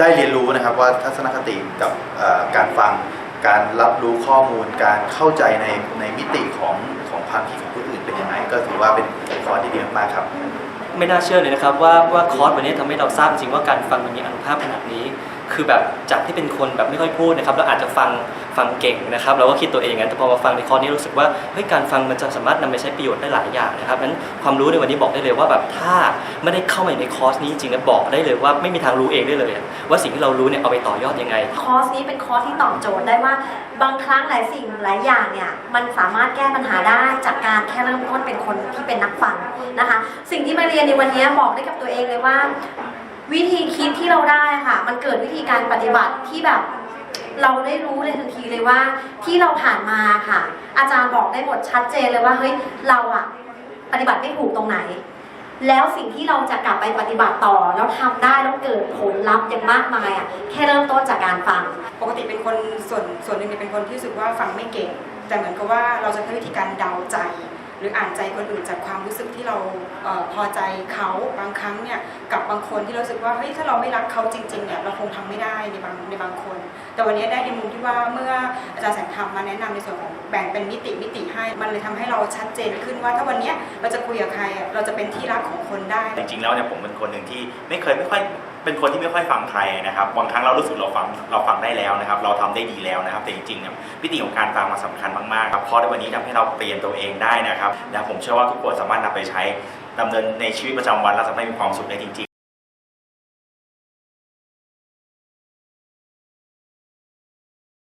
ได้เรียนรู้นะครับว่าทัศนคติกับการฟัง การรับรู้ข้อมูล การเข้าใจในในมิติของของความคิดของผู้อื่นเป็นยังไงก็ถือว่าเป็นคอร์สที่ดีมากครับ ไม่น่าเชื่อเลยนะครับว่าว่าคอร์สวันนี้ทำให้เราทราบจริงว่าการฟังมันมีอนุภาพขนาดนี้ คือแบบจากที่เป็นคนแบบไม่ค่อยพูดนะครับเราอาจจะฟังฟังเก่งนะครับเราก็คิดตัวเองงั้นแต่พอมาฟังในคอร์สนี้รู้สึกว่าเฮ้ยการฟังมันจะสามารถนำไปใช้ประโยชน์ได้หลายอย่างนะครับนั้นความรู้ในวันนี้บอกได้เลยว่าแบบถ้าไม่ได้เข้ามาในคอร์สนี้จริงๆนะบอกได้เลยว่าไม่มีทางรู้เองได้เลย ว่าสิ่งที่เรารู้เนี่ยเอาไปต่อยอดยังไง คอร์สนี้เป็นคอร์สที่ตอบโจทย์ได้ว่าบางครั้งหลายสิ่งหลายอย่างเนี่ยมันสามารถแก้ปัญหาได้จากการแค่เริ่มต้นเป็นคนที่เป็นนักฟังนะคะ สิ่งที่มาเรียนในวันนี้บอกได้กับตัวเองเลยว่า วิธีคิดที่เราได้ค่ะ มันเกิดวิธีการปฏิบัติที่แบบ เราได้รู้เลยทันทีเลยว่า ที่เราผ่านมาค่ะ อาจารย์บอกได้หมดชัดเจนเลยว่าเฮ้ยเราอะปฏิบัติไม่ถูกตรงไหน แล้วสิ่งที่เราจะกลับไปปฏิบัติต่อแล้วทำได้แล้วเกิดผลลัพธ์อย่างมากมายอะแค่เริ่มต้นจากการฟัง ปกติเป็นคนส่วนส่วนหนึ่งเนี่ยเป็นคนที่รู้สึกว่าฟังไม่เก่งแต่เหมือนกับว่าเราจะใช้วิธีการเดาใจ หรืออ่านใจคนอื่นจากความรู้สึกที่เราเออพอใจเขาบางครั้งเนี่ยกับบางคนที่เรารู้สึกว่าเฮ้ยถ้าเราไม่รักเขาจริงๆเนี่ยเราคงทำไม่ได้ในบางในบางคน แต่วันนี้ได้ในมุมที่ว่าเมื่ออาจารย์แสงธรรมมาแนะนำในส่วนของแบ่งเป็นมิติมิติให้ มันเลยทำให้เราชัดเจนขึ้นว่าถ้าวันนี้เราจะคุยกับใครอะเราจะเป็นที่รักของคนได้ จริงๆแล้วเนี่ยผมเป็นคนหนึ่งที่ไม่เคยไม่ค่อยเป็นคนที่ไม่ค่อยฟังใครนะครับ บางครั้งเรารู้สึกเราฟังเราฟังได้แล้วนะครับ เราทำได้ดีแล้วนะครับ แต่จริงๆเนี่ยวิธีของการฟังมันสำคัญมากๆครับเพราะในวันนี้ทำให้เราเปลี่ยนตัวเองได้นะครับและผมเชื่อว่าทุกคนสามารถนำไปใช้ดำเนินในชีวิตประจำวันและสามารถมีความสุขได้จริงๆ